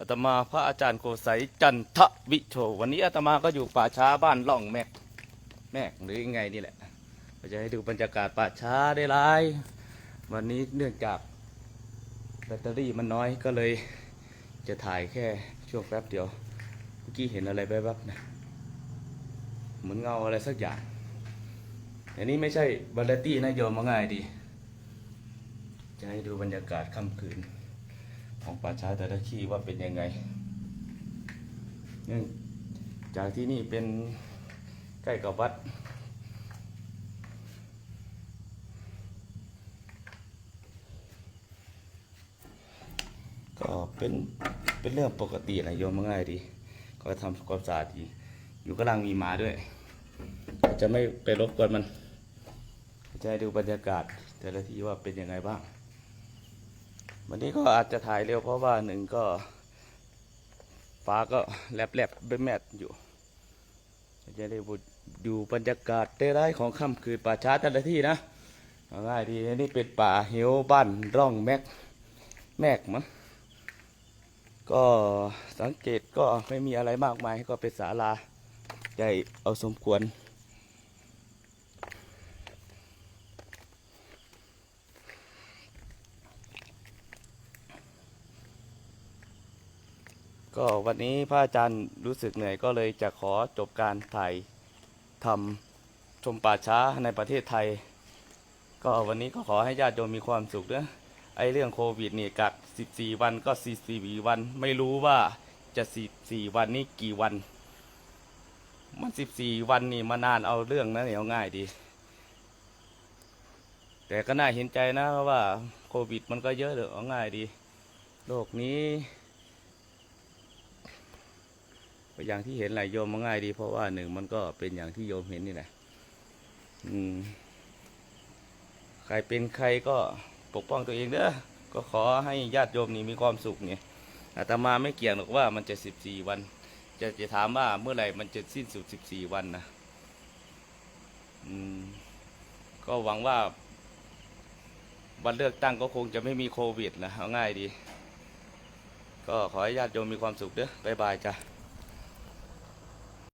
อาตมาพระอาจารย์โกไสยจันทวิโชวันนี้อาตมาก็อยู่ป่าช้าบ้านล่องแมกแมกหรือยังไงนี่แหละก็จะให้ดูบรรยากาศป่าช้าได้หลายวันนี้เนื่องจากแบตเตอรี่มันน้อยก็เลยจะถ่ายแค่ช่วงแป๊บเดียวเมื่อกี้เห็นอะไรแวบๆนะเหมือนเงาอะไรสักอย่างอันนี้ไม่ใช่บัลเลตี้นะโยมมาง่ายดี จะให้ดูบรรยากาศค่ำคืน ของป่าช้าแต่ละที่ว่าเป็นยังไงเนื่องจากที่นี่เป็นใกล้กับวัด ก็เป็นเป็นเรื่องปกตินะโยมมาง่ายดี ก็ทำความสะอาดดีอยู่กำลังมีหมาด้วย จะไม่ไปรบกวนมัน จะให้ดูบรรยากาศแต่ละที่ว่าเป็นยังไงบ้าง วันนี้ก็อาจจะถ่ายเร็วเพราะว่าหนึ่งก็ ฟ้าก็แลบแลบๆแมดๆอยู่ จะได้ดูบรรยากาศได้ร้ายของค่ำคืนป่าช้าแต่ละที่นะง่ายดีนี่เป็นป่าเหวบ้านร่องแมกแมกมั้งก็สังเกตก็ไม่มีอะไรมากมายก็เป็นศาลาใหญ่เอาสมควร ก็วันนี้พระอาจารย์รู้สึกเหนื่อยก็เลยจะขอจบการถ่ายทำชมป่าช้าในประเทศไทย ก็วันนี้ก็ขอให้ญาติโยมมีความสุขนะไอเรื่องโควิดเนี่ยกัก 14 วันก็14วัน ไม่รู้ว่าจะ 14 วันนี้กี่วัน มัน 14 วันนี่มานานเอาเรื่องนะเนี่ยง่ายดี แต่ก็น่าเห็นใจนะเพราะว่าโควิดมันก็เยอะเด้อเอาง่ายดี โลกนี้ อย่างที่เห็นแหละโยมมันง่ายดี เพราะว่าหนึ่งมันก็เป็นอย่างที่โยมเห็นนี่แหละอืมใครเป็นใครก็ปกป้องตัวเองเด้อก็ขอให้ญาติโยมนี่มีความสุขเนี่ยอาตมาไม่เกี่ยงหรอกว่ามันจะสิบสี่วัน จะจะถามว่าเมื่อไหร่มันจะสิ้นสุดสิบสี่วันนะอืมก็หวังว่าวันเลือกตั้งก็คงจะไม่มีโควิดนะเอาง่ายดี ก็ขอให้ญาติโยมมีความสุขเด้อบ๊ายบายจ้ะ